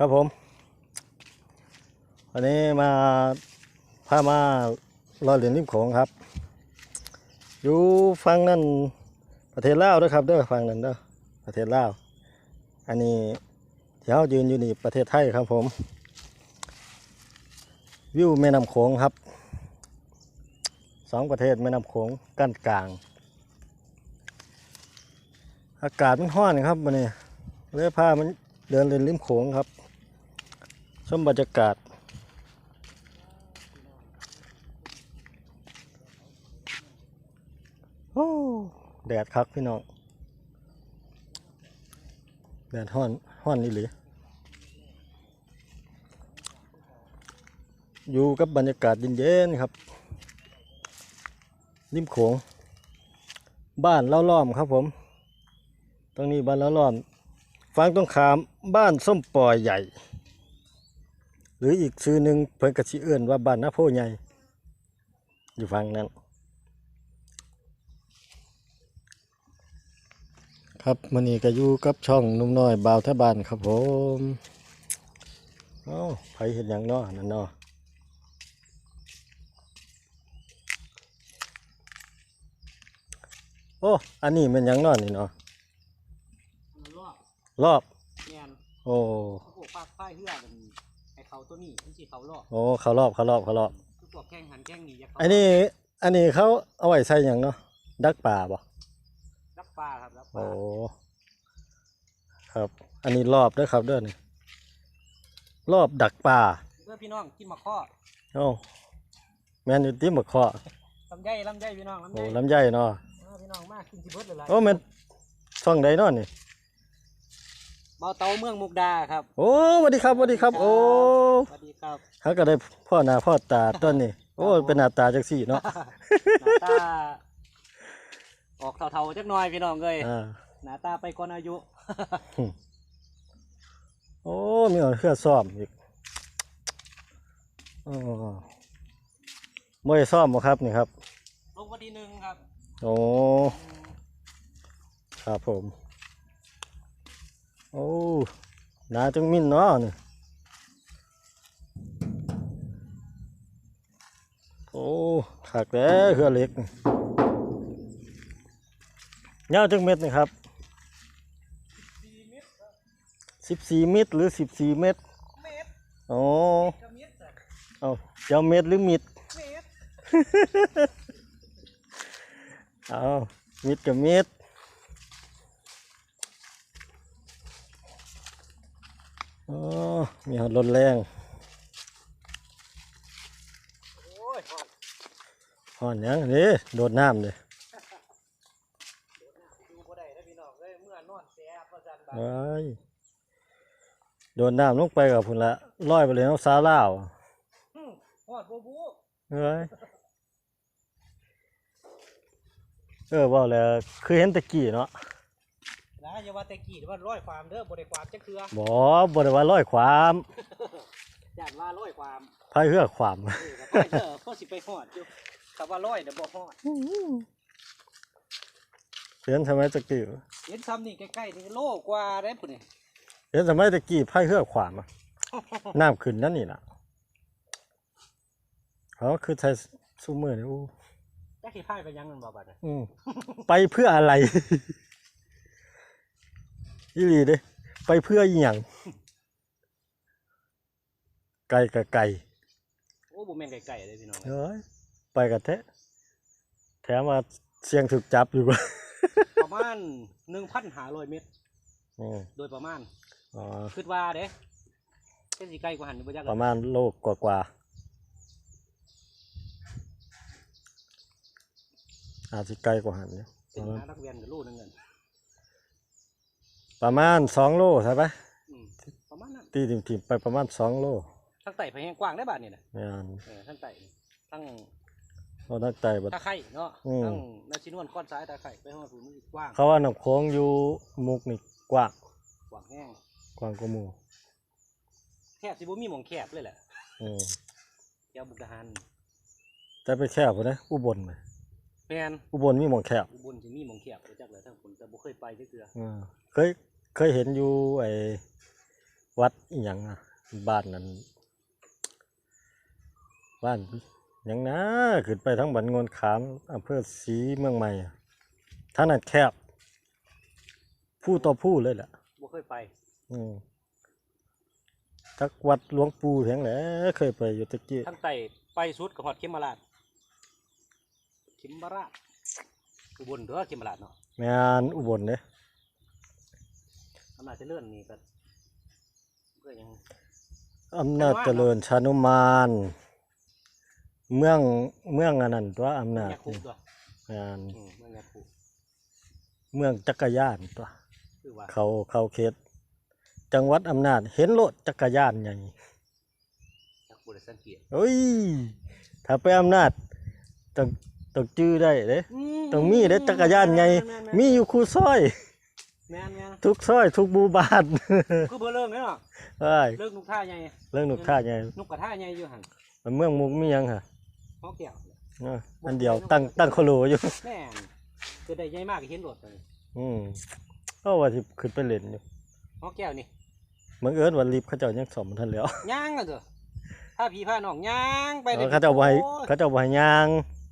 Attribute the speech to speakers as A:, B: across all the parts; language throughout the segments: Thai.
A: ครับผม วันนี้มาพามาลอยเหรียญริมโขงครับ อยู่ฟังนั่นประเทศลาวเด้วยครับเด้อฟังนั่นเด้อประเทศลาว อันนี้ที่เรายืนอยู่นี่ประเทศไทยครับผม วิวแม่น้ำโขงครับสองประเทศแม่น้ำโขงกั้นกลาง อากาศมันร้อนครับวันนี้เลยพามันเดินเล่นริมโขงครับ ชมบรรยากาศโอ้แดดคักพี่น้อง แดดห้อนห้อนนี่หรืออยู่กับบรรยากาศเย็นๆครับ ริมโขง บ้านเล่าล้อมครับผม ตรงนี้บ้านเล่าล้อมฟังตรงขามบ้านส้มปล่อยใหญ่ หรืออีกชื่อหนึ่งเพิ่นกระชิเอื่นว่าบ้านนาโพใหญ่อยู่ฝั่งนั้น ครับมันนี้ก็อยู่กับช่องหนุ่มน้อยบ่าวทะบานครับผมเอ้าไผเห็นอย่างเนาะนั่นเนาะโอ้อันนี้เป็นหยังเนาะนี่เนาะ
B: มันรอบ
A: รอบ
B: แมน
A: โอ้
B: เขาพวกปากป้ายเฮือกันไอ เขาตัวนี้ที่สิเขารอบ
A: โอ้เขารอบเขารอบเขารอบ
B: คือพวกแข่งหันแข่งหนีอย่าเขา
A: อันนี้ อันนี้เขาเอาไว้ใส่หยังเนาะดักป่าบ่
B: รักปลาครับรักป
A: โอ้
B: ลา
A: ครับ อันนี้รอบเด้วยครับเด้อนี่รอบดักป่า
B: เพื่อพี่น้องกินมะข้อ
A: โอ้แม่นอยู่ที่มะเคาะ
B: ลำไยลำไยพี่น้องลำ
A: โอ้
B: ไย
A: ลำไยเนาะ
B: เอาพี่น้องมากินที่เบิดเลยล่ะ
A: โอ้แม่นช่องใดเนาะนี่
B: เบาเตาเมืองมุกดาครับ
A: โอ้สวัสดีครับสวัสดีครับ โอ้
B: สวัสดีครับ
A: เขาก็ได้พ่อหน้าพ่อตาต้นนี่โอ้เป็นหน้าตาจังสี่เนาะ
B: หน้าตาออกเทาๆจักหน่อยพี่น้องเลย
A: อ่า
B: หน้าตาไปก่อนอายุ
A: โอ้มีเอาเครื่องซ่อมอีกอ๋อไม่ได้ซ่อมบ่ครับนี่ครับ
B: ลงวันที่หนึ่งครับ
A: โอ้ ครับผม โอ้หนาจังมินเนาะนี่โอ้ขักแล้วเครือเหล็กนี่ยาวจังเม็ดนี่ครับสิบสี่เมตรหรือสิบสี่เมตร
B: เมตร
A: โอ้
B: กับเมตรจ้ะ
A: เอาเจ้าเม็ดหรือมิด
B: เมตร
A: เอามิดกับมิด โอ้มีหอดรถแรง
B: โอ้ยหอด
A: หอนหยังนี่โดดน้ำเลย
B: ดูบ่ได้นะพี่น้องเลยเมื่อนอนแซ่บประจันบา
A: ไว้ยโดดน้ำลงไปกับพุ่นละลอยไปเลยน้องสาวลาว
B: อืมหอดบูบู
A: เฮ้ยเออว่าแล้วคือเห็นตะกี้เนาะ
B: นะอย่าว่าแต่กี่ว่าร้อยความเด้อบ่ได้ความจักเคือ
A: บ่บ่ได้ว่าลอยความ
B: ย่านว่าร้อยความ
A: พายเรือความ
B: เออก็ไปเด้อเพิ่นสิไปฮอดอยู่คำว่าร้อยเด้อบ่ฮอด
A: เห็นสมัยตะกี้
B: เห็นซ้ำนี่ใกล้ๆนี่โลกว่าได้พุ่นนี่
A: เห็นสมัยตะกี้พายเรือความอะน้ำขึ้นนั่นนี่ล่ะเขาคือไทยซูมือนี่อู้
B: จักสิพายไปยังนั่นบ่บัดน่ะ
A: อืมไปเพื่ออะไร อีหลีเด้ไปเพื่ออีหยังไก่กับไก่
B: โอ้บ่แม่นไกลๆเด้อพี่น้อง
A: เอ้ยไปกับแท้แถมว่าเสียงถูกจับอยู่กว่า
B: ประมาณ1,500เมตร
A: อืม
B: โดยประมาณ
A: อ๋อ
B: คิดว่าเด้เป็นสิไกลกว่าหันอยู่บ่จัก
A: ประมาณโลกกว่าๆอาจจะไกลกว่าหันเนี่ย
B: เป็นหานักเรียนกับโลนึงนั่น
A: ประมาณสองโลใช่ปะ
B: อืมประมาณนั้น
A: ตีทิมๆไปประมาณสองโล
B: ทางใต้ไปแห่งกว้างได้บาดนี่น่ะ
A: งาน
B: เออทางใต้นี่ทาง
A: เราตั้งใจบัด
B: ตาไคร่เนาะ
A: อืม
B: ทั้งนาชินวนค้อนซ้ายตาไคร่ไปห้องสูงมันกว้าง
A: เขาว่าน้ำโค้งอยู่มุกนี่กว้าง
B: กว้างแห้ง
A: กว้างกว่าหมู่
B: แคบสิบ่มีหม่องแคบเลยแหละ
A: อืม
B: แถวบุกดาหาร
A: แต่ไปแคบพุ่นนะอุบลไหม
B: แม่น
A: อุบลมีหมองแคบ
B: อุบลสิมีหม่องแคบบ่จักเลยทั้งผมแต่บ่เคยไปจักเทื่อ
A: อืมเคยเคยเห็นอยู่ไอ้วัดอีหยังอะบ้านนั้นบ้านหยังนะขึ้นไปทั้งบันงนขามอำเภอศรีเมืองใหม่อะท่างนั้นแคบ ผู้ต่อผู้เลยแหละ
B: บ่เคยไป
A: อืมทักวัดหลวงปู่แถงแหละเคยไปอยู่ตะกี้
B: ทั้งไต่ไปสุดกับฮอดเขมราช เขมราชอุบลเด้อเขมราชเนาะ
A: แม่นอุบลเด้
B: อำนาจเจริญนี่ก็เพื่อยัง
A: อำนาจเจริญชานุมานเมืองเมืองอันนั้นตัวอำนาจ
B: ยาคู
A: นี่
B: ตัว
A: แม่น
B: อืมเมืองยาคู
A: เมืองจักรยานตัว
B: คือว่า
A: เขาเขาเขตจังหวัดอำนาจเห็นรถจักรยานใหญ่
B: ยาคูได้สังเกต
A: เอ้ยถ้าไปอำนาจต้อง ต้องจื้อได้เด้ต้องมีเด้จักรยานใหญ่มีอยู่คู่ซอย
B: แม่นแม่น
A: ทุกซอย ทุกหมู่บ้าน
B: คือเบอร์เรื่องเนาะ
A: เอ้ย
B: เรื่องนุกท่าใหญ่
A: เรื่องนุกท่าใหญ่
B: นุกกระท่าใหญ่อยู่หั่น
A: มันเมืองมุกมีหยังฮะ
B: ฮอกแก้ว
A: เอออันเดียวตั้งตั้งโคโลอยู่
B: แม่นคือได้ใหญ่มากก็เห็นรถเลย
A: อืมก็ว่าสิขึ้นไปเล่นอยู่
B: ฮอกแก้วนี่
A: บังเอิญว่าลิฟต์เขาเจ้ายังซ่อมบ่ทันแล้ว
B: ย่างกันเถอะถ้าพี่พาน้องย่างไป
A: เออเขาเจ้าบ่ให้
B: โอ้ย
A: เขาเจ้าบ่ให้ย่าง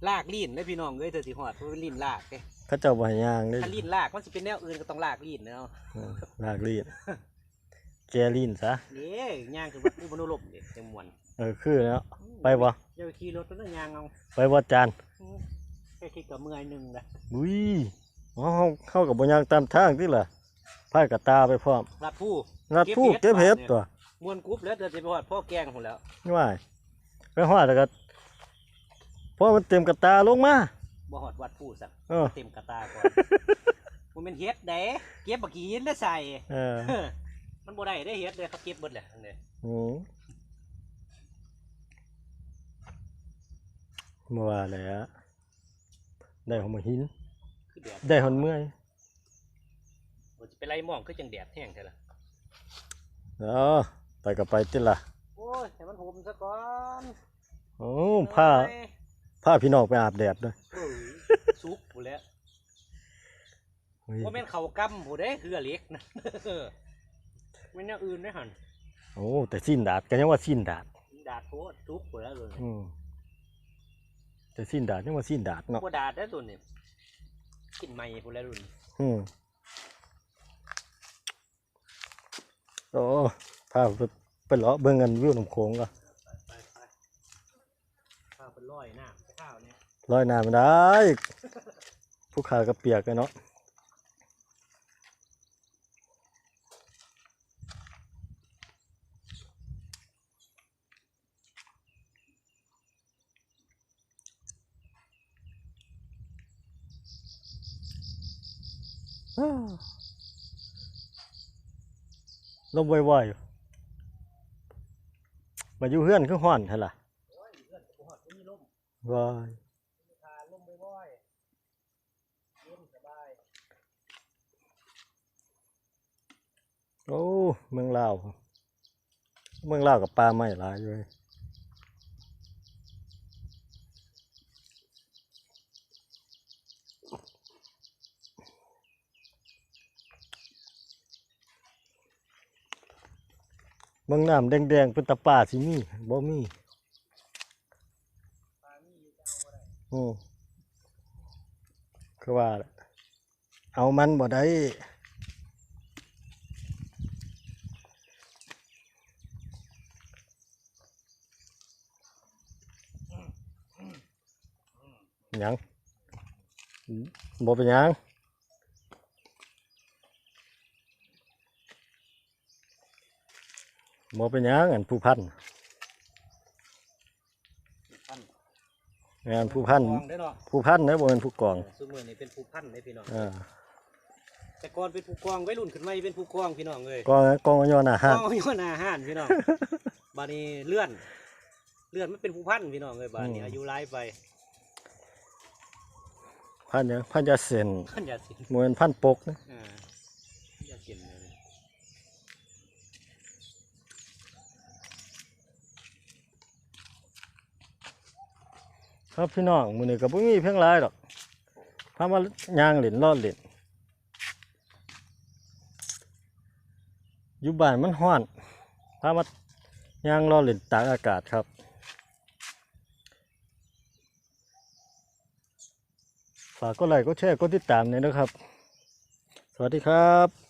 B: ลากลิ้นได้อพี่น้องเอ้ยเธอสิหอดเพราะว่าลิ้นลากเด้
A: เขาเจ้าบ่ให้ย่างเด้
B: ถ้าลิ้นลากมันสิเป็นแนวอื่นก็ต้องลากลิ้นเนาะ
A: เออลากลีดแกลีนซะ
B: เด้ย่างคือว่าอุบลลมเด้จังมวน
A: เออคือแล้วไปบ่
B: เดี๋ยวขี่รถไปนั่งย่างเอา
A: ไปบ่จาน
B: อืมแค่คิดกับเมื่อยหนึงนะ
A: อุ้ยอ๋อเฮาเข้ากับบ่ย่างตามทางติล่ะพายกับตาไปพร้อม
B: รัดผู้
A: รัดผู้เก็บเห็ดตัว
B: มวนกรุ๊บแล้วเดี๋ยวจะไปหอดพ่อแกงผมแล้ว
A: นี่ว่าไปฮอดแล้วก็ พอมันเต็มกับตาลงมา
B: บ่หอดวัดผู้สัก
A: เออ
B: เต็มกระตาก่อน มันเป็นเฮ็ดเด้เก็บบักกีนแล้วใส่
A: เออ
B: มันบ่ได้ได้เฮ็ดเลยเขาเก็บเบิดแหละทั้งนี้
A: อืมบ่ว่าแหล้วได้ของมาหิน
B: คือแดด
A: ได้หอนเมื่อย
B: บ่สิไปไล่หมองคือจังแดดแห้งแท้ล่ะ
A: เออไปก็ไปติล่ะ
B: โอ้ยให้มันห่มซะก่อน
A: โอ้ผ้า
B: เอ้ย
A: ผ้าพี่น้องไปอาบแดดด้วย
B: เอ้ยสุกผู้นแหล้ว
A: เฮ้ย
B: บ่แม่นเขากำผู้ใดคือเหล็กนะแม่นแนวอื่นเด้หั่น
A: โอ้แต่สิ้นดาดก็ยังว่าสิ้นดาด
B: ดาดโพดสุกผู้นแหล้วเลย
A: อืมแต่สิ้นดาดยังว่าสิ้นดาดเนาะ
B: บ่ดาดได้อตัวนี้กินใหม่ผู้นแหล้วรุ่น
A: อืมโอ้พาไปไปเลาะเบิ่งกันวิวน้ำโขงก็
B: ไปไปข้าวเป็นร้อยน้ำข้าวเนี่ย
A: ลอยน้ำไม่ได้ผู้ขาก็เปียกกันเนาะอ้าวลมว่อยๆมาอยู่เฮือนคือห้อนเท่าล่ะ
B: โอ้ยเพื่อนจะบ่ฮอดมีลม
A: ว้าย
B: ทาลมบ่อยๆเย็นสบาย
A: โอ้เมืองลาวเมืองลาวกับปลาไม่หลายเลยเมืองน้ำแดงๆเป็นตะป่าสิมีบ่มี
B: ปลามีอยู่จะเอาบ่ได้
A: อืมคือว่า เอามันบ่ได้ ยังบ่เป็นหยังบ่เป็นหยังอันผู้พัน
B: พัน
A: งานผู้พัน
B: กองได้อเนาะ
A: ผู้พันนะบ่เป็นผู้กอง
B: ซุมื้อนี้เป็นผู้พันได้พี่น้อง
A: อ่า
B: แต่ก่อนเป็นผู้กองวัยรุ่นขึ้นมาเป็นผู้กองพี่น้องเอ้ย
A: กองกองย้อนอาหาร
B: กองอยู่หน้าห้านพี่น้องบัดนี้เลื่อน เลื่อนมันเป็นผู้พันพี่น้องเอ้ยบัดนี้อายุหลายไป
A: พันหยังพันยาเส้น
B: พันยาสิน
A: บ่แม่นพันปกนะ
B: อ่ายาสินเลย
A: ครับพี่น้องมื้อนี้ก็บ่มีเพียงหลายดอกพามาย่างเล่นรอดเล่นอยู่บ้านมันห้อนพามาย่างรอเล่นตากอากาศครับ ฝากก็ไลค์ก็แชร์ก็ติดตามเน่ยนะครับ สวัสดีครับ